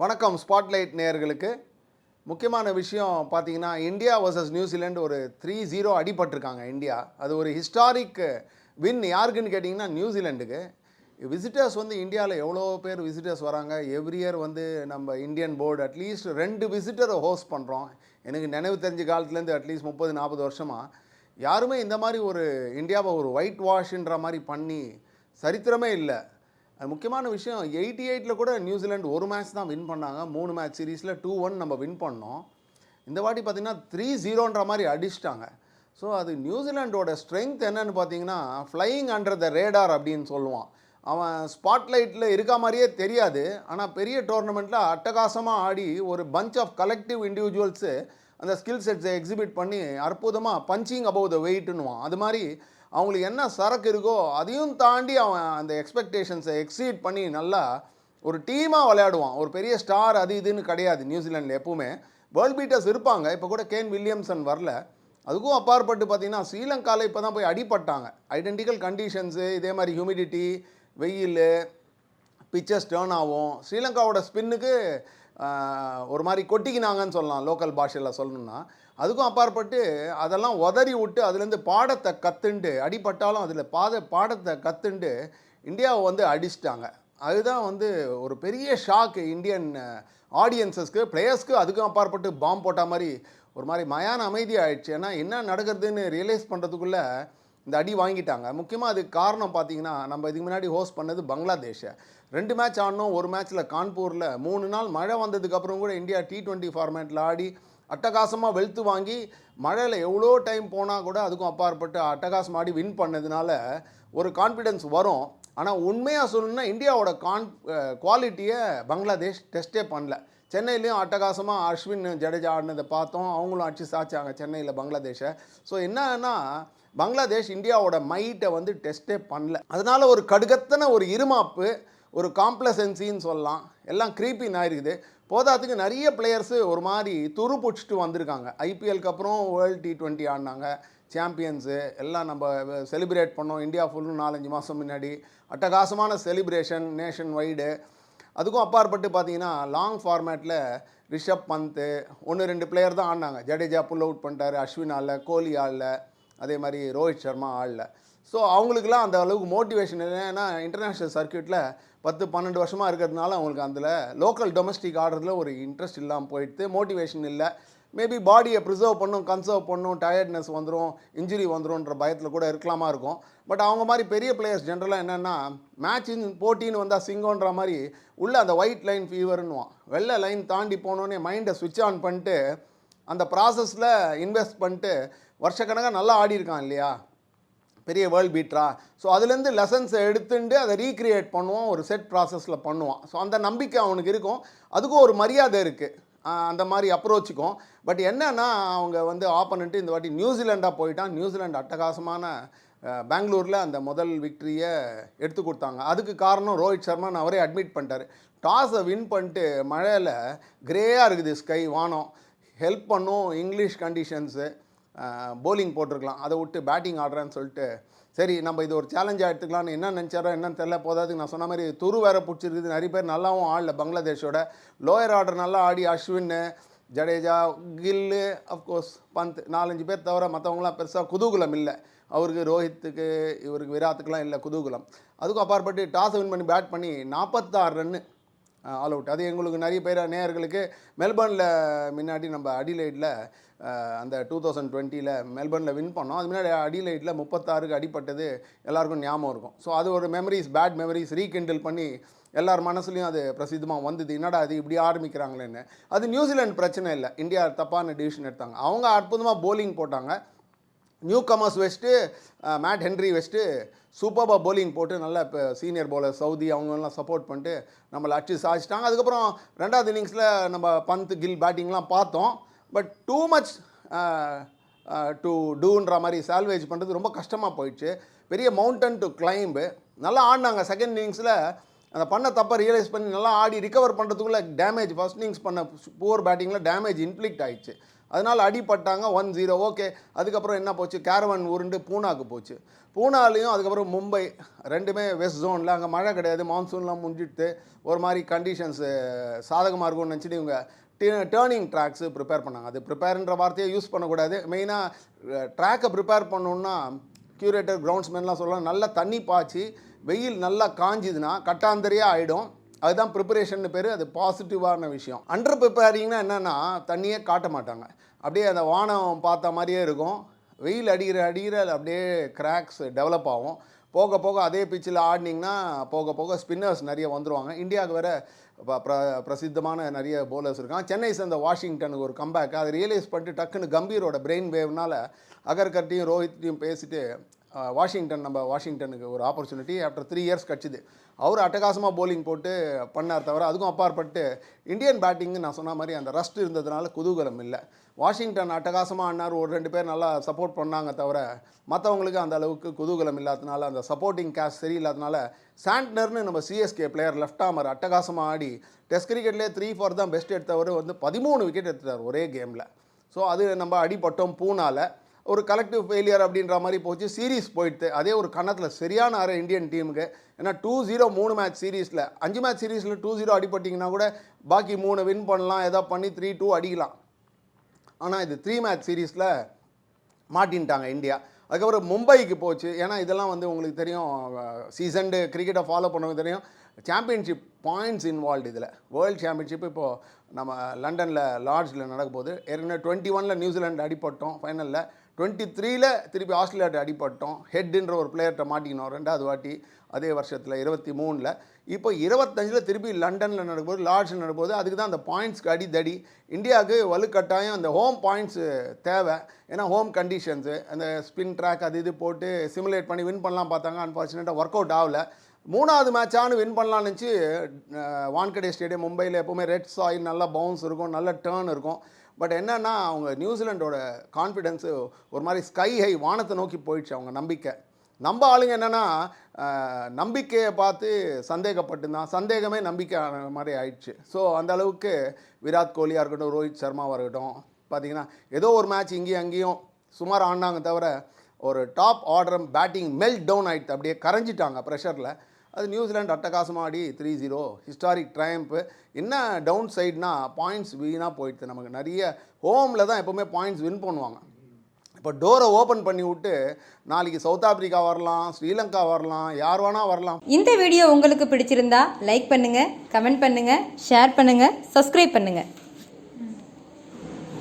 வணக்கம் ஸ்பாட்லைட் நேயர்களுக்கு. முக்கியமான விஷயம் பார்த்தீங்கன்னா இந்தியா வர்சஸ் நியூசிலாண்டு ஒரு த்ரீ ஜீரோ அடிபட்டிருக்காங்க இந்தியா. அது ஒரு ஹிஸ்டாரிக் வின் யாருக்குன்னு கேட்டிங்கன்னா நியூசிலாண்டுக்கு விசிட்டர்ஸ் வந்து இந்தியாவில் எவ்வளோ பேர் விசிட்டர்ஸ் வராங்க? எவ்ரி இயர் வந்து நம்ம இந்தியன் போர்டு அட்லீஸ்ட் ரெண்டு விசிட்டரை ஹோஸ்ட் பண்ணுறோம் எனக்கு நினைவு தெரிஞ்ச காலத்துலேருந்து அட்லீஸ்ட் முப்பது நாற்பது வருஷமாக யாருமே இந்த மாதிரி ஒரு இந்தியாவை ஒரு ஒயிட் வாஷ்ன்ற மாதிரி பண்ணி சரித்திரமே இல்லை. முக்கியமான விஷயம் எயிட்டி எயிட்டில் கூட நியூசிலாந்து ஒரு மேட்ச் தான் வின் பண்ணாங்க. மூணு மேட்ச் சீரீஸில் டூ ஒன் நம்ம வின் பண்ணோம். இந்த வாட்டி பார்த்திங்கன்னா த்ரீ ஜீரோன்ற மாதிரி அடிச்சிட்டாங்க. ஸோ அது நியூசிலாண்டோட ஸ்ட்ரென்த் என்னன்னு பார்த்தீங்கன்னா ஃப்ளையிங் அண்டர் த ரேடார் அப்படின்னு சொல்லுவான். அவன் ஸ்பாட்லைட்டில் இருக்க மாதிரியே தெரியாது. ஆனால் பெரிய டோர்னமெண்ட்டில் அட்டகாசமாக ஆடி ஒரு பஞ்ச் ஆஃப் கலெக்டிவ் இண்டிவிஜுவல்ஸு அந்த ஸ்கில் செட்ஸை எக்ஸிபிட் பண்ணி அற்புதமாக பஞ்சிங் அபவ் த வெயிட்னுவான் அது மாதிரி அவங்களுக்கு என்ன சரக்கு இருக்கோ அதையும் தாண்டி அவன் அந்த எக்ஸ்பெக்டேஷன்ஸை எக்ஸீட் பண்ணி நல்லா ஒரு டீமாக விளையாடுவான். ஒரு பெரிய ஸ்டார் அது இதுன்னு கிடையாது நியூசிலாண்டில் எப்பவுமே. வேர்ல்ட் பீட்டர்ஸ் இருப்பாங்க. இப்போ கூட கேன் வில்லியம்சன் வரல. அதுக்கும் அப்பாற்பட்டு பார்த்தீங்கன்னா ஸ்ரீலங்காவில் இப்போ தான் போய் அடிப்பட்டாங்க ஐடென்டிக்கல் கண்டிஷன்ஸு இதே மாதிரி ஹியூமிடிட்டி வெயில் பிச்சர்ஸ் டேர்ன் ஆகும். ஸ்ரீலங்காவோட ஸ்பின்னுக்கு ஒரு மாதிரி கொட்டிக்கினாங்கன்னு சொல்லலாம் லோக்கல் பாஷையில் சொல்லணும்னா. அதுக்கும் அப்பாற்பட்டு அதெல்லாம் உதறி விட்டு அதுலேருந்து பாடத்தை கற்றுண்டு அடிப்பட்டாலும் அதில் பாத பாடத்தை கற்றுண்டு இந்தியாவை வந்து அடிச்சிட்டாங்க. அதுதான் வந்து ஒரு பெரிய ஷாக்கு இந்தியன் ஆடியன்சஸ்க்கு பிளேயர்ஸ்க்கு அதுக்கும் அப்பாற்பட்டு பாம்பு போட்ட மாதிரி ஒரு மாதிரி மயான அமைதி ஆயிடுச்சு. ஏன்னா என்ன நடக்கிறதுன்னு ரியலைஸ் பண்ணுறதுக்குள்ளே இந்த அடி வாங்கிட்டாங்க. முக்கியமாக அதுக்கு காரணம் பார்த்திங்கன்னா நம்ம இதுக்கு முன்னாடி ஹோஸ்ட் பண்ணது பங்களாதேஷை. ரெண்டு மேட்ச் ஆடணும் ஒரு மேட்ச்சில் கான்பூரில். மூணு நாள் மழை வந்ததுக்கப்புறம் கூட இந்தியா டி டுவெண்ட்டி ஃபார்மேட்டில் ஆடி அட்டகாசமாக வெளுத்து வாங்கி மழையில் எவ்வளோ டைம் போனால் கூட அதுக்கும் அப்பாற்பட்டு அட்டகாசம் ஆடி வின் பண்ணதுனால ஒரு கான்ஃபிடென்ஸ் வரும். ஆனால் உண்மையாக சொல்லணும்னா இந்தியாவோட கான் குவாலிட்டியை பங்களாதேஷ் டெஸ்ட்டே பண்ணல. சென்னையிலையும் அட்டகாசமாக அஸ்வின் ஜடேஜா ஆடினதை பார்த்தோம். அவங்களும் அடிச்சு சாச்சாங்க சென்னையில் பங்களாதேஷை. ஸோ என்னன்னா பங்களாதேஷ் இந்தியாவோட மைட்டை வந்து டெஸ்ட்டே பண்ணல. அதனால் ஒரு கடுகத்தன ஒரு இருமாப்பு ஒரு காம்ப்ளசன்சின்னு சொல்லலாம். எல்லாம் க்ரீப்பின் ஆயிருக்குது. போதாத்துக்கு நிறைய பிளேயர்ஸு ஒரு மாதிரி துரு பிடிச்சிட்டு வந்திருக்காங்க. ஐபிஎல்க்கு அப்புறம் வேர்ல்டு டி டுவெண்ட்டி ஆடினாங்க. சாம்பியன்ஸு எல்லாம் நம்ம செலிப்ரேட் பண்ணோம். இந்தியா ஃபுல்லு நாலஞ்சு மாதம் முன்னாடி. அட்டகாசமான செலிப்ரேஷன் நேஷன் வைடு அதுக்கும் அப்பாற்பட்டு பார்த்தீங்கன்னா லாங் ஃபார்மேட்டில் ரிஷப் பந்த் ஒன்று ரெண்டு பிளேயர் தான் ஆடினாங்க. ஜடேஜா புல் அவுட் பண்ணிட்டாரு. அஸ்வின் ஆடல கோலி ஆடல. அதே மாதிரி ரோஹித் சர்மா ஆடல. ஸோ அவங்களுக்குலாம் அந்த அளவுக்கு மோட்டிவேஷன் இல்லை ஏன்னா இன்டர்நேஷ்னல் சர்க்கியூட்டில் பத்து பன்னெண்டு வருஷமாக இருக்கிறதுனால அவங்களுக்கு அதில் லோக்கல் டொமஸ்டிக் ஆடுறதுல ஒரு இன்ட்ரெஸ்ட் இல்லாமல் போயிடுது. மோட்டிவேஷன் இல்லை. மேபி பாடியை ப்ரிசர்வ் பண்ணும் கன்சர்வ் பண்ணும் டயர்ட்னஸ் வந்துடும் இன்ஜுரி வந்துடும்ன்ற பயத்தில் கூட இருக்கலாமா இருக்கும். பட் அவங்க மாதிரி பெரிய பிளேயர்ஸ் ஜென்ரலாக என்னென்னா மேட்சின் போட்டின்னு வந்தால் சிங்கோன்ற மாதிரி உள்ளே அந்த ஒயிட் லைன் ஃபீவர்னுவான் வெள்ளை லைன் தாண்டி போனோன்னே மைண்டை சுவிட்ச் ஆன் பண்ணிட்டு அந்த ப்ராசஸில் இன்வெஸ்ட் பண்ணிட்டு வருஷக்கணக்காக நல்லா ஆடி இருக்கான் இல்லையா? பெரிய வேர்ல்ட் பீட்ரா ஸோ அதுலேருந்து லெசன்ஸை எடுத்துட்டு அதை ரீக்ரியேட் பண்ணுவோம் ஒரு செட் ப்ராசஸில் பண்ணுவான் ஸோ அந்த நம்பிக்கை அவனுக்கு இருக்கும். அதுக்கும் ஒரு மரியாதை இருக்குது அந்த மாதிரி அப்ரோச்சுக்கும் பட் என்னன்னா அவங்க வந்து ஆப்பனண்ட்டு இந்த வாட்டி நியூசிலாண்டாக போயிட்டான். நியூசிலாந்து அட்டகாசமான பெங்களூரில் அந்த முதல் விக்ட்ரியை எடுத்து கொடுத்தாங்க. அதுக்கு காரணம் ரோஹித் சர்மான்னு அவரே அட்மிட் பண்ணிட்டார். டாஸை வின் பண்ணிட்டு மழையில் கிரேயாக இருக்குது ஸ்கை வானம். ஹெல்ப் பண்ணும் இங்கிலீஷ் கண்டிஷன்ஸு போலிங் போட்டிருக்கலாம். அதை விட்டு பேட்டிங் ஆடுறேன்னு சொல்லிட்டு. சரி நம்ம இது ஒரு சேலஞ்சாக எடுத்துக்கலாம்னு என்ன நினச்சாரோ என்னன்னு தெரில போதாது நான் சொன்ன மாதிரி துரு வேற பிடிச்சிருக்குது. நிறைய பேர் நல்லாவும் ஆடல பங்களாதேஷோட. லோயர் ஆர்டர் நல்லா ஆடி அஸ்வின் ஜடேஜா கில்லு அஃப்கோர்ஸ் பந்த் நாலஞ்சு பேர் தவிர மற்றவங்களாம் பெருசாக குதூகுலம் இல்லை. அவருக்கு ரோஹித்துக்கு இவருக்கு விராத்துக்கெலாம் இல்லை குதூகுலம். அதுக்கும் அப்பாற்பட்டு டாஸ் வின் பண்ணி பேட் பண்ணி நாற்பத்தாறு ரன்னு ஆல் அவுட் அது எங்களுக்கு நிறைய பேர் நேயர்களுக்கு மெல்பர்னில் முன்னாடி நம்ம அடிலைட்டில் அந்த டூ தௌசண்ட் டுவெண்ட்டியில் மெல்பர்னில் வின் பண்ணோம். அது முன்னாடி அடிலைட்டில் முப்பத்தாறுக்கு அடிப்பட்டது எல்லாருக்கும் ஞாபகம் இருக்கும். ஸோ அது ஒரு மெமரிஸ் பேட் மெமரிஸ் ரீகிண்டில் பண்ணி எல்லார் மனசுலையும் அது பிரசித்தமாக வந்தது. என்னடா அது இப்படி ஆரம்பிக்கிறாங்களேன்னு. அது நியூசிலாந்து பிரச்சனை இல்லை. இந்தியா தப்பான டிவிஷன் எடுத்தாங்க. அவங்க அற்புதமாக போலிங் போட்டாங்க. Newcomers best Matt Henry best சூப்பராக போலிங் போட்டு நல்லா இப்போ சீனியர் பவுலர் சவுதி அவங்கெல்லாம் சப்போர்ட் பண்ணிட்டு நம்மளை அடிச்சு சாதிச்சிட்டாங்க. அதுக்கப்புறம் ரெண்டாவது இன்னிங்ஸில் நம்ம பந்த் கில் பேட்டிங்லாம் பார்த்தோம். பட் டூ மச் டு டூன்ற மாதிரி சால்வேஜ் பண்ணுறது ரொம்ப கஷ்டமாக போயிடுச்சு. பெரிய மவுண்டன் டு கிளைம்பு நல்லா ஆடினாங்க. செகண்ட் இன்னிங்ஸில் அந்த பண்ண தப்பை ரியலைஸ் பண்ணி நல்லா ஆடி ரிகவர் பண்ணுறதுக்குள்ளே டேமேஜ் ஃபர்ஸ்ட் இன்னிங்ஸ் பண்ண புவர் பேட்டிங்கில் டேமேஜ் இன்ஃப்ளிக்ட் ஆயிடுச்சு. அதனால் அடிப்பட்டாங்க ஒன் ஜீரோ ஓகே அதுக்கப்புறம் என்ன போச்சு? கேரவன் உருண்டு பூனாக்கு போச்சு. பூனாலையும் அதுக்கப்புறம் மும்பை ரெண்டுமே வெஸ்ட் ஜோனில் அங்கே மழை கிடையாது. மான்சூன்லாம் முடிஞ்சிட்டு ஒரு மாதிரி கண்டிஷன்ஸு சாதகமாக இருக்கும்னு நினச்சிட்டு இவங்க டேர்னிங் ட்ராக்ஸு ப்ரிப்பேர் பண்ணாங்க. அது ப்ரிப்பேர்ன்ற வார்த்தையை யூஸ் பண்ணக்கூடாது. மெயினாக ட்ராக்கை ப்ரிப்பேர் பண்ணணுன்னா கியூரேட்டர் கிரவுண்ட்ஸ்மேன்லாம் சொல்லலாம் நல்லா தண்ணி பாய்ச்சி வெயில் நல்லா காஞ்சிதுன்னா கட்டாந்தரையாக ஆகிடும் அதுதான் ப்ரிப்பரேஷன் பேர். அது பாசிட்டிவான விஷயம். அண்டர் ப்ரிப்பேரிங்னா என்னென்னா தண்ணியே காட்ட மாட்டாங்க. அப்படியே அந்த வானம் பார்த்த மாதிரியே இருக்கும். வெயில் அடிக்கிற அடிக்கிற அப்படியே கிராக்ஸ் டெவலப் ஆகும். போக போக அதே பிச்சில் ஆடினீங்கன்னா போக போக ஸ்பின்னர்ஸ் நிறைய வந்துருவாங்க. இந்தியாவுக்கு வேறு ப- பிரசித்தமான நிறைய போலர்ஸ் இருக்கான் சென்னை சேர்ந்த வாஷிங்டனுக்கு ஒரு கம்பேக் அதை ரியலைஸ் பண்ணிட்டு டக்குன்னு கம்பீரோட பிரெயின் வேவ்னால் அகர்கட்டையும் ரோஹித்தையும் பேசிட்டு வாஷிங்டன் நம்ம வாஷிங்டனுக்கு ஒரு ஆப்பர்ச்சுனிட்டி ஆஃப்டர் த்ரீ இயர்ஸ் கிடச்சிது அவர் அட்டகாசமாக போலிங் போட்டு பண்ணார் தவிர அதுக்கும் அப்பாற்பட்டு இந்தியன் பேட்டிங்கு நான் சொன்ன மாதிரி அந்த ரஸ்ட் இருந்ததுனால குதூகலம் இல்லை. வாஷிங்டன் அட்டகாசமாக ஆடினார் ஒரு ரெண்டு பேர் நல்லா சப்போர்ட் பண்ணாங்க தவிர மற்றவங்களுக்கு அந்த அளவுக்கு குதூகலம் இல்லாதனால அந்த சப்போர்ட்டிங் கேஷ் சரியில்லாதனால சாண்ட்னர்னு நம்ம சிஎஸ்கே பிளேயர் லெஃப்ட் ஆமர் அட்டகாசமாக ஆடி டெஸ்ட் கிரிக்கெட்லேயே த்ரீ ஃபார் தான் பெஸ்ட் எடுத்தவர் வந்து பதிமூணு விக்கெட் எடுத்துட்டார் ஒரே கேமில் ஸோ அது நம்ம அடிபட்டோம் பூனால ஒரு கலெக்டிவ் ஃபெயிலியர் அப்படின்ற மாதிரி போச்சு. சீரிஸ் போயிடுது அதே ஒரு கணத்தில் சரியான அரை இந்தியன் டீமுக்கு ஏன்னா டூ ஜீரோ மூணு மேட்ச் சீரீஸில் அஞ்சு மேட்ச் சீரீஸில் டூ ஜீரோ அடிப்பட்டிங்கன்னா கூட பாக்கி மூணு வின் பண்ணலாம். ஏதோ பண்ணி த்ரீ டூ அடிக்கலாம். ஆனால் இது த்ரீ மேட்ச் சீரீஸில் மாட்டின்ட்டாங்க இந்தியா. அதுக்கப்புறம் மும்பைக்கு போச்சு. ஏன்னா இதெல்லாம் வந்து உங்களுக்கு தெரியும். சீசன்டு கிரிக்கெட்டை ஃபாலோ பண்ணவங்க தெரியும். சாம்பியன்ஷிப் பாயிண்ட்ஸ் இன்வால்வ் இதில். வேர்ல்டு சாம்பியன்ஷிப் இப்போது நம்ம லண்டனில் லார்ட்ஸில் நடக்க போகுது. ஏற்கனவே டுவெண்ட்டி ஒனில் நியூசிலாண்டு அடிப்பட்டோம் ஃபைனலில் டுவெண்ட்டி த்ரீல திருப்பி ஆஸ்திரேலியாட்ட அடிபட்டோம். ஹெட்ன்ற ஒரு பிளேயர்கிட்ட மாட்டிக்கணும் ரெண்டாவது வாட்டி அதே வருஷத்தில் இருபத்தி மூணில். இப்போ இருபத்தஞ்சில் திருப்பி லண்டனில் நடக்கும்போது லார்ட்ஸில் நடக்கும்போது அதுக்கு தான் அந்த பாயிண்ட்ஸ்க்கு அடிதடி. இந்தியாவுக்கு வலுக்கட்டாயம் அந்த ஹோம் பாயிண்ட்ஸு தேவை. ஏன்னா ஹோம் கண்டிஷன்ஸு அந்த ஸ்பின் ட்ராக் அது இது போட்டு சிமுலேட் பண்ணி வின் பண்ணலாம் பார்த்தாங்க. அன்ஃபார்ச்சுனேட்டாக ஒர்க் அவுட் ஆகல. மூணாவது மேட்சானு வின் பண்ணலான்னு நினச்சி வான்கடே ஸ்டேடியம் மும்பையில் எப்போவுமே ரெட் சாயில் நல்லா பவுன்ஸ் இருக்கும் நல்ல டேர்ன் இருக்கும். பட் என்னன்னா அவங்க நியூசிலாண்டோட கான்ஃபிடென்ஸு ஒரு மாதிரி ஸ்கை ஹை வானத்தை நோக்கி போயிடுச்சு அவங்க நம்பிக்கை. நம்ம ஆளுங்க என்னென்னா நம்பிக்கையை பார்த்து சந்தேகப்பட்டு தான் சந்தேகமே நம்பிக்கை ஆன மாதிரி ஆயிடுச்சு. ஸோ அந்த அளவுக்கு விராட் கோலியாக இருக்கட்டும் ரோஹித் சர்மாவாக இருக்கட்டும் பார்த்தீங்கன்னா ஏதோ ஒரு மேட்ச் இங்கேயும் அங்கேயும் சுமார் ஆடினாங்க தவிர ஒரு top order batting melt down ஆகிட்டு அப்படியே கரைஞ்சிட்டாங்க ப்ரெஷரில் அது நியூசிலாண்டு அட்டகாசமாடி த்ரீ ஜீரோ ஹிஸ்டாரிக் ட்ரையம்ப்பு என்ன டவுன் சைட்னா பாயிண்ட்ஸ் வீணாக போயிடுது நமக்கு. நிறைய ஹோமில் தான் எப்போவுமே பாயிண்ட்ஸ் வின் பண்ணுவாங்க. இப்போ டோரை ஓப்பன் பண்ணி விட்டு நாளைக்கு சவுத் ஆப்பிரிக்கா வரலாம் ஸ்ரீலங்கா வரலாம் யார் வேணா வரலாம். இந்த வீடியோ உங்களுக்கு பிடிச்சிருந்தா லைக் பண்ணுங்கள் கமெண்ட் பண்ணுங்கள் ஷேர் பண்ணுங்கள் சப்ஸ்கிரைப் பண்ணுங்கள்